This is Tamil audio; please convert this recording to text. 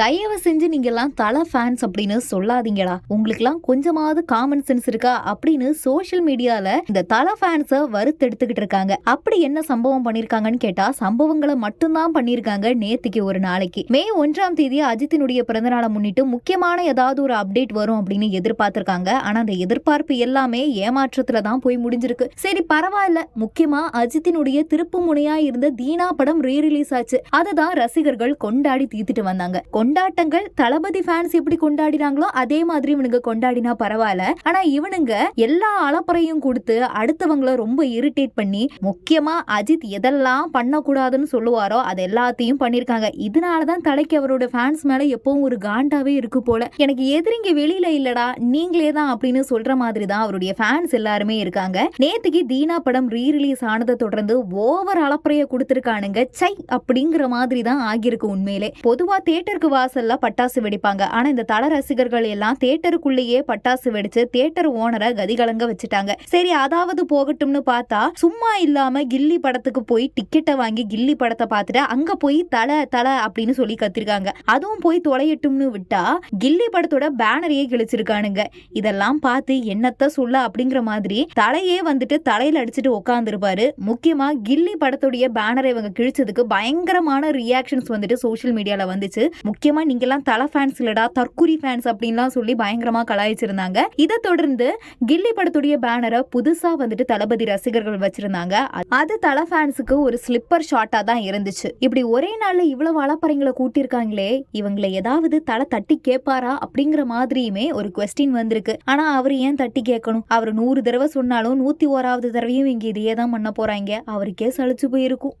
தயவு செஞ்சு நீங்க எல்லாம் தல ஃபேன்ஸ் அப்படின்னு சொல்லாதீங்கடா. உங்களுக்கு எல்லாம் கொஞ்சமாவது காமன் சென்ஸ் இருக்கா அப்படின்னு சோஷியல் மீடியால இந்த தல ஃபேன்ஸ வறுத்தெடுத்துக்கிட்டு இருக்காங்க. அப்படி என்ன சம்பவம் பண்ணிருக்காங்கன்னு கேட்டா சம்பவங்களை மட்டும்தான் பண்ணிருக்காங்க நேத்துக்கு ஒரு நாளைக்கு. மே ஒன்றாம் தேதி அஜித்தினுடைய பிறந்தநாளை முன்னிட்டு முக்கியமான ஏதாவது ஒரு அப்டேட் வரும் அப்படின்னு எதிர்பார்த்திருக்காங்க. ஆனா அந்த எதிர்பார்ப்பு எல்லாமே ஏமாற்றத்துல தான் போய் முடிஞ்சிருக்கு. சரி பரவாயில்ல. முக்கியமா அஜித்தினுடைய திருப்பு முனையா இருந்த தீனா படம் ரீ ரிலீஸ் ஆச்சு அதுதான் ரசிகர்கள் கொண்டாடி தீத்துட்டு வந்தாங்க. கொண்டாட்டங்கள் தளபதி ஃபேன்ஸ் எப்படி கொண்டாடினாங்களோ அதே மாதிரி இவனுங்க கொண்டாடினா பரவாயில்ல. ஆனா இவனுங்க எல்லா அலப்பறையும் கொடுத்து அடுத்தவங்கள ரொம்ப இரிட்டேட் பண்ணி முக்கியமா அஜித் எதெல்லாம் பண்ணக்கூடாதுன்னு சொல்லுவாரோ அது எல்லாத்தையும் பண்ணிருக்காங்க இதனாலதான் தலைக்கு அவரோட ஃபேன்ஸ் மேல எப்பவும் ஒரு காண்டாவே இருக்கு போல. எனக்கு எதிரிங்க வெளியில இல்லடா நீங்களே தான் அப்படின்னு சொல்ற மாதிரி தான் அவருடைய ஃபேன்ஸ் எல்லாருமே இருக்காங்க. நேத்துக்கு தீனா படம் ரீ ரிலீஸ் ஆனதை தொடர்ந்து ஓவர் அளப்பறைய கொடுத்திருக்கானுங்க. சை அப்படிங்கிற மாதிரி தான் ஆகியிருக்கு உண்மையிலே. பொதுவா தேட்டருக்கு வாசல்ல பட்டாசு வெடிப்பாங்க. ஆனா இந்த தல ரசிகர்கள் எல்லாம் தேட்டருக்குள்ளேயே பட்டாசு வெடிச்சு தேட்டர் ஓனரை கதிகலங்க வச்சுட்டாங்க. சரி அதாவது போகட்டும்னு பார்த்தா சும்மா இல்லாம கில்லி படத்துக்கு போய் டிக்கெட்டை வாங்கி கில்லி படத்தை பார்த்துட்டு அங்க போய் தல தல அப்படின்னு சொல்லி கத்திருக்காங்க. அதுவும் போய் தொலையட்டும்னு விட்டா கில்லி படத்தோட பேனரையே கிழிச்சிருக்கானுங்க. இதெல்லாம் பார்த்து என்னத்த சொல்ல அப்படிங்கிற மாதிரி தலையே வந்துட்டு தலையில அடிச்சுட்டு உட்காந்துருப்பாரு முக்கியமா கில்லி படத்துடைய பேனரை இவங்க கிழிச்சதுக்கு பயங்கரமான ரியாக்ஷன்ஸ் வந்துட்டு சோஷியல் மீடியால வந்துச்சு. முக்கிய முக்கியமாக நீங்கள்லாம் தலை ஃபேன்ஸ் இல்லடா தற்குறி ஃபேன்ஸ் அப்படின்லாம் சொல்லி பயங்கரமாக கலாய்ச்சிருந்தாங்க. இதை தொடர்ந்து கில்லி படத்துடைய பேனரை புதுசாக வந்துட்டு தளபதி ரசிகர்கள் வச்சிருந்தாங்க. அது தலை ஃபேன்ஸுக்கு ஒரு ஸ்லிப்பர் ஷாட்டாக தான் இருந்துச்சு. இப்படி ஒரே நாளில் இவ்வளோ வளப்பறைங்களை கூட்டியிருக்காங்களே இவங்களை ஏதாவது தலை தட்டி கேட்பாரா அப்படிங்கிற மாதிரியுமே ஒரு கொஸ்டின் வந்திருக்கு. ஆனால் அவர் ஏன் தட்டி கேட்கணும்? அவர் நூறு தடவை சொன்னாலும் நூற்றி ஓராவது தடவையும் இங்கே இதையே தான் பண்ண போகிறாங்க அவருக்கே சளிச்சு போயிருக்கும்.